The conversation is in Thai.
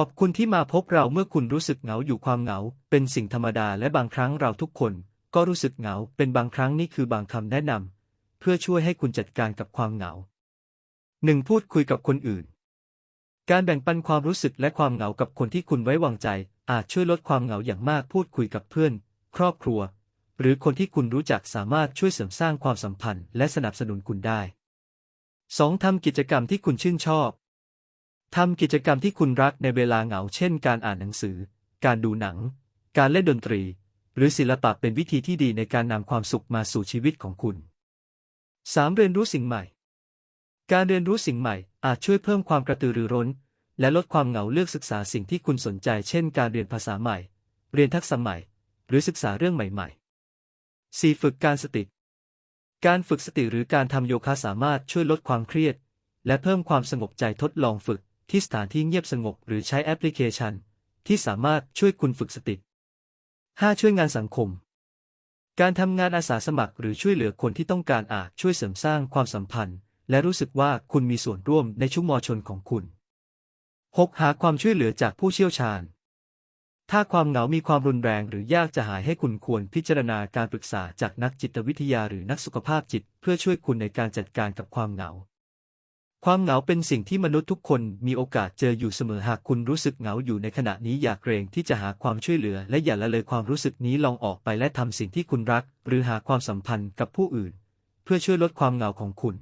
ขอบคุณที่มาพบเราเมื่อคุณรู้สึกเหงาอยู่ความเหงา เป็นสิ่งธรรมดาและบางครั้งเราทุกคน ก็รู้สึกเหงาเป็นบางครั้งนี่คือบางคำแนะนำเพื่อช่วยให้คุณจัดการกับความเหงา 1. พูดคุยกับคนอื่น การแบ่งปันความรู้สึกและความเหงากับคนที่คุณไว้วางใจ อาจช่วยลดความเหงาอย่างมากพูดคุยกับเพื่อน ครอบครัว หรือคนที่คุณรู้จักสามารถช่วยเสริมสร้างความสัมพันธ์และสนับสนุนคุณได้ 2. ทำกิจกรรมที่คุณชื่นชอบ ทำกิจกรรมที่คุณรักในเวลาเหงา เช่น การอ่านหนังสือ การดูหนัง การเล่นดนตรี หรือศิลปะเป็นวิธีที่ดีในการนำความสุขมาสู่ชีวิตของคุณ 3. เรียนรู้สิ่งใหม่ การเรียนรู้สิ่งใหม่อาจช่วยเพิ่มความกระตือรือร้น และลดความเหงาเลือกศึกษาสิ่งที่คุณสนใจ เช่น การเรียนภาษาใหม่ เรียนทักษะใหม่ หรือศึกษาเรื่องใหม่ ๆ 4. ฝึกการสติ การฝึกสติหรือการทำโยคะสามารถช่วยลดความเครียด และเพิ่มความสงบใจทดลองฝึก ที่สถานที่เงียบสงบหรือใช้แอปพลิเคชัน ที่สามารถช่วยคุณฝึกสติ 5. ช่วยงานสังคม การทำงานอาสาสมัครหรือช่วยเหลือคนที่ต้องการอาจช่วยเสริมสร้างความสัมพันธ์ และรู้สึกว่าคุณมีส่วนร่วมในชุมมชนของคุณ 6. หาความช่วยเหลือจากผู้เชี่ยวชาญ ถ้าความเหงามีความรุนแรงหรือยากจะหายให้คุณควรพิจารณาการปรึกษาจากนักจิตวิทยาหรือนักสุขภาพจิต เพื่อช่วยคุณในการจัดการกับความเหงา ความเหงาเป็นสิ่งที่มนุษย์ทุกคนมีโอกาสเจออยู่เสมอหากคุณรู้สึกเหงาอยู่ในขณะนี้อย่าเกรงที่จะหาความช่วยเหลือ และอย่าละเลยความรู้สึกนี้ลองออกไปและทำสิ่งที่คุณรัก หรือหาความสัมพันธ์กับผู้อื่น เพื่อช่วยลดความเหงาของคุณ